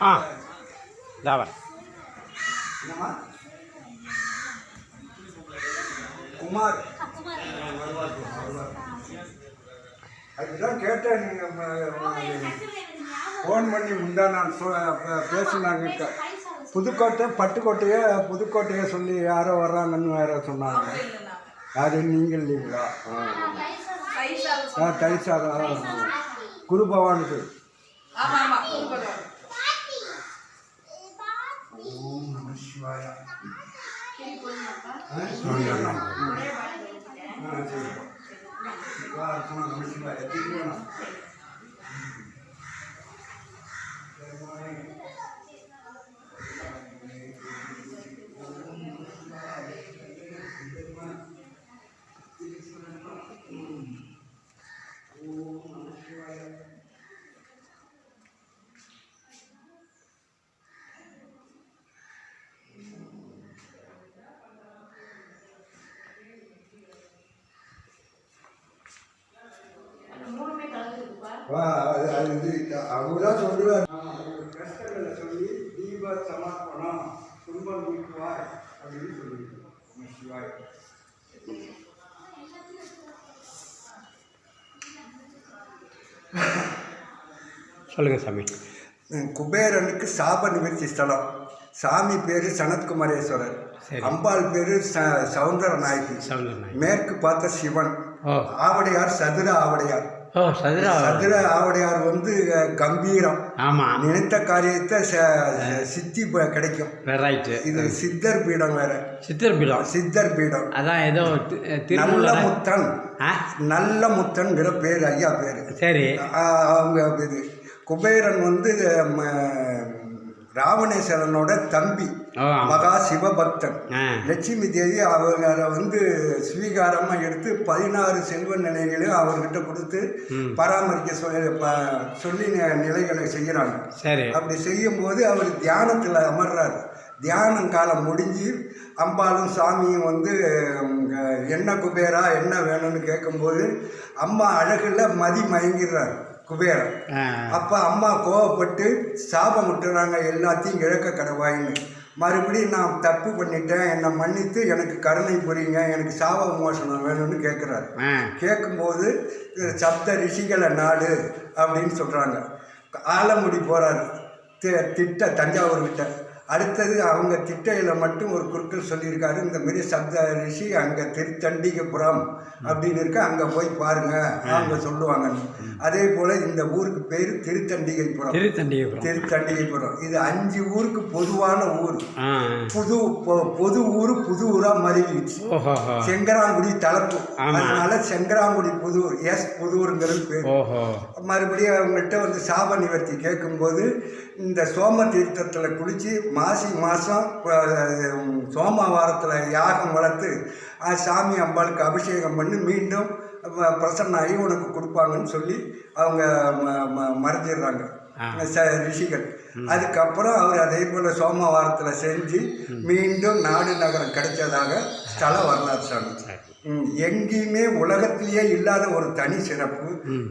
ஆ. என்னம்மா குமார். அதுதான் கேட்டேன் நீங்கள் ஃபோன் பண்ணி முந்தா நான் சொ- பேசுனாங்க. புதுக்கோட்டை பட்டுக்கோட்டையே புதுக்கோட்டையே சொல்லி யாரோ வர்றாங்கன்னு வேற சொன்னாங்க. அது நீங்கள் இல்லைங்களா ஆ. ஆ தயிர் சாதம் ஆ. குரு பவானுக்கு ஆ, சரி. வா, சும்மா நம சிவாயா. எத்திக்கு வேணும்? வா, அது அது இது அவங்க தான் சொல்லுவார். கஷ்டங்களை சொல்லி தீப சமர்ப்பணம் துன்பம் நீக்குவாய் அப்படின்னு சொல்லியிருக்கோம் சிவாய் சொல்லுங்கள் சாமி. குபேரனுக்கு சாப நிவர்த்தி ஸ்தலம். சாமி பேரு சனத்குமாரேஸ்வரர். அம்பாள் பேரு ச சவுந்தர நாயகி மேற்கு பார்த்த சிவன். ஆவடையார் சதுர ஆவடையார். ஓ சதுரா சதுர ஆவடையார் வந்து கம்பீரம். ஆமாம் நினைத்த காரியத்தை சித்தி கிடைக்கும். ரைட்டு இது சித்தர் பீடம் வேற. சித்தர் பீடம்? சித்தர் பீடம். அதான் ஏதோ நல்ல முத்தன். நல்ல முத்தன்கிற பேர் ஐயா பேர். சரி. அவங்க இது குபேரன் வந்து ராவணேஸ்வரனோட தம்பி மகா சிவபக்தன் லட்சுமி தேவி அவங்க வந்து ஸ்வீகாரமாக எடுத்து பதினாறு செல்வ நிலைகளையும் அவர்கிட்ட கொடுத்து. பராமரிக்க சொல்லி சொல்லி நிலைகளை செய்கிறாங்க. சரி. அப்படி செய்யும்போது அவர் தியானத்தில் அமர்றார். தியானம் காலம் முடிஞ்சு அம்பாளும் சாமியும் வந்து என்ன குபேரா என்ன வேணும்னு கேட்கும்போது அம்மா அழகுல மதி மயங்கிடுறார். குபேரன். அப்போ அம்மா கோவப்பட்டு சாபம் விட்டுறாங்க எல்லாத்தையும் இழக்க கடவாயின்னு. மறுபடியும் நான் தப்பு பண்ணிட்டேன் என்னை மன்னித்து எனக்கு கருணை புரியுங்க எனக்கு சாப மோசனம் வேணும்னு கேட்குறாரு கேட்கும்போது சப்த ரிஷிகளை நாடு அப்படின்னு சொல்கிறாங்க ஆலமுடி போகிறாரு திட்ட தஞ்சாவூர்கிட்ட. அடுத்தது அவங்க திட்டையில் மட்டும் ஒரு குறுக்கள் சொல்லியிருக்காரு இந்த மாரி சப்த ரிஷி அங்கே திருத்தண்டிகபுரம் அப்படின்னு இருக்கு அங்கே போய் பாருங்க அவங்க சொல்லுவாங்கன்னு அதே போல் இந்த ஊருக்கு பேர் திருத்தண்டிகைபுரம் திருத்தண்டிகைபுரம் இது அஞ்சு ஊருக்கு பொதுவான ஊர். புது பொது ஊர் புது ஊராக மருவிடுச்சு ஓஹோ செங்கராங்குடி தலப்பு. அதனால செங்கராங்குடி புதூர் எஸ் புதூருங்கிறது பேர். மறுபடியும் அவங்கள்ட்ட வந்து சாப நிவர்த்தி கேட்கும்போது இந்த சோம தீர்த்தத்தில் குளித்து மாசி மாதம் சோமவாரத்தில் யாகம் வளர்த்து சாமி அம்பாளுக்கு அபிஷேகம் பண்ணி மீண்டும் பிரசன்னாகி உனக்கு கொடுப்பாங்கன்னு சொல்லி அவங்க மறைஞ்சிடுறாங்க. ரிஷிகள். அதுக்கப்புறம் அவர் அதே போல் சோமவாரத்தில் செஞ்சு மீண்டும் நாடு நகரம் கிடைச்சதாக ஸ்தல வரலாறு சாமி. எங்கேயுமே உலகத்திலேயே இல்லாத ஒரு தனி சிறப்பு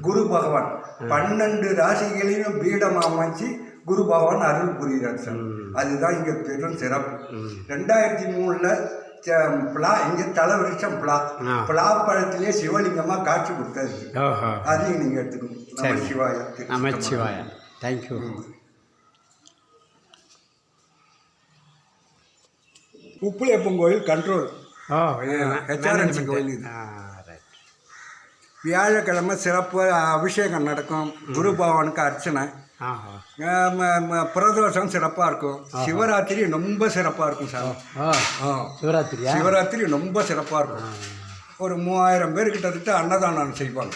குரு பகவான். பன்னெண்டு ராசிகளையும் பீடம் அமைச்சு குரு பகவான் அருள் புரிகிறார் சார். அதுதான் இங்கே பெரும் சிறப்பு. ரெண்டாயிரத்தி மூணில் பிளா இங்கே தலை விருட்சம் பிளா. பிளா பழத்திலே சிவலிங்கமாக காட்சி கொடுத்தது ஓஹோ. அதையும் நீங்கள் எடுத்துக்கணும். சிவாயா நமச்சிவாய தேங்க்யூ உப்புளியப்பன் கோயில் கண்ட்ரோல் ஓ கோயில் ரைட் வியாழக்கிழமை சிறப்பு அபிஷேகம் நடக்கும். குரு பகவானுக்கு அர்ச்சனை. பிரதோஷம் சிறப்பாக இருக்கும். சிவராத்திரி ரொம்ப சிறப்பாக இருக்கும் சார். சிவராத்திரியா? சிவராத்திரி ரொம்ப சிறப்பாக இருக்கும். ஒரு மூவாயிரம் பேர் கிட்டத்தட்ட அன்னதானம் செய்வாங்க.